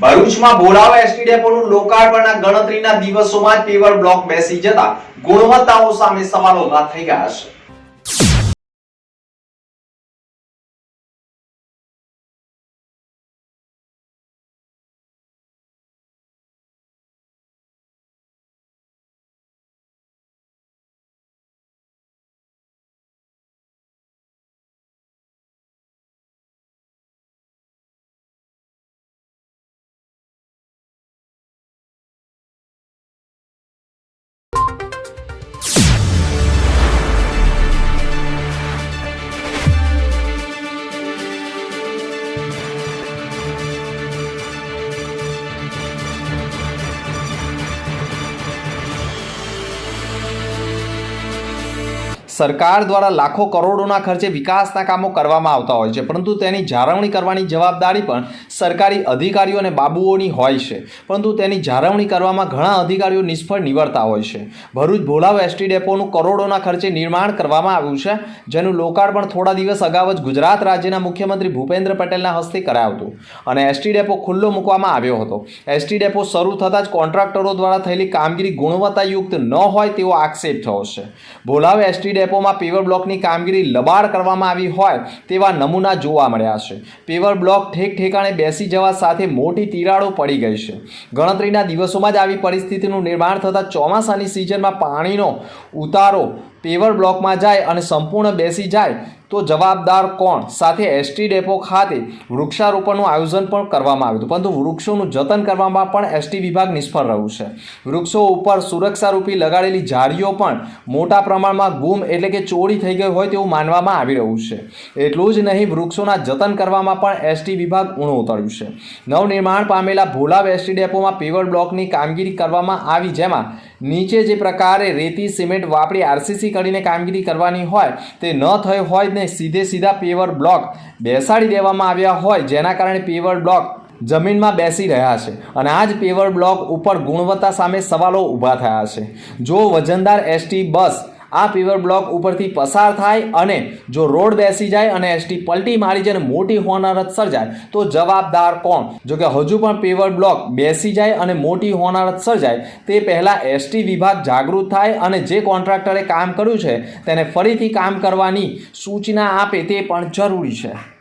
ભરૂચમાં બોલાવા એસટી ડેપોનું લોકાર્પણના ગણતરીના દિવસોમાં જ પેવર બ્લોક બેસી જતા ગુણવત્તાઓ સામે સવાલો ઊભા થઈ ગયા છે. સરકાર દ્વારા લાખો કરોડોના ખર્ચે વિકાસના કામો કરવામાં આવતા હોય છે, પરંતુ તેની જાળવણી કરવાની જવાબદારી પણ સરકારી અધિકારીઓ અને બાબુઓની હોય છે. પરંતુ તેની જાળવણી કરવામાં ઘણા અધિકારીઓ નિષ્ફળ નીવડતા હોય છે. ભરૂચ ભોલાવ એસટી ડેપોનું કરોડોના ખર્ચે નિર્માણ કરવામાં આવ્યું છે, જેનું લોકાર્પણ થોડા દિવસ અગાઉ જ ગુજરાત રાજ્યના મુખ્યમંત્રી ભૂપેન્દ્ર પટેલના હસ્તે કરાયું અને એસટી ડેપો ખુલ્લો મૂકવામાં આવ્યો હતો. એસટી ડેપો શરૂ થતાં જ કોન્ટ્રાક્ટરો દ્વારા થયેલી કામગીરી ગુણવત્તાયુક્ત ન હોય તેવો આક્ષેપ થયો છે. ભોલાવ એસટી ડેપોમાં પેવર બ્લોકની કામગીરી લબાડ કરવામાં આવી હોય તેવા નમૂના જોવા મળ્યા છે. પેવર બ્લોક ઠેક ઠેકાણે બેસી જવા સાથે મોટી તિરાડો પડી ગઈ છે. ગણતરીના દિવસોમાં જ આવી પરિસ્થિતિનું નિર્માણ થતાં ચોમાસાની સિઝનમાં પાણીનો ઉતારો પેવર બ્લોકમાં જાય અને સંપૂર્ણ બેસી જાય, તો જવાબદાર કોણ? સાથે એસટી ડેપો ખાતે વૃક્ષારોપણનું આયોજન પણ કરવામાં આવ્યું હતું. પરંતુ વૃક્ષોનું જતન કરવામાં પણ એસટી વિભાગ નિષ્ફળ રહ્યું છે. વૃક્ષો ઉપર સુરક્ષારૂપી લગાડેલી ઝાડીઓ પણ મોટા પ્રમાણમાં ગુમ એટલે કે ચોરી થઈ ગઈ હોય તેવું માનવામાં આવી રહ્યું છે. એટલું જ નહીં, વૃક્ષોના જતન કરવામાં પણ એસટી વિભાગ ઊણું ઉતર્યું છે. નવનિર્માણ પામેલા ભોલાવ એસટી ડેપોમાં પેવર બ્લોકની કામગીરી કરવામાં આવી, જેમાં નીચે જે પ્રકારે રેતી, સિમેન્ટ, વાપરી, આરસીસી કરીને કામગીરી કરવાની હોય, તે ન થઈ હોય ને સીધે સીધા પેવર બ્લોક બેસાડી દેવામાં આવ્યા હોય, જેના કારણે પેવર બ્લોક જમીનમાં બેસી રહ્યા છે. અને આ જ પેવર બ્લોક ઉપર ગુણવત્તા સામે સવાલો ઊભા થયા છે. જો વજનદાર એસટી બસ આ પીવર બ્લોક ઉપરથી પસાર થાય અને જો રોડ બેસી જાય અને એસટી પલટી મારી જાય અને મોટી હોનારત સર્જાય, તો જવાબદાર કોણ? જો કે હજુ પણ પીવર બ્લોક બેસી જાય અને મોટી હોનારત સર્જાય, તે પહેલાં એસટી વિભાગ જાગૃત થાય અને જે કોન્ટ્રાક્ટરે કામ કર્યું છે, તેને ફરીથી કામ કરવાની સૂચના આપે તે પણ જરૂરી છે.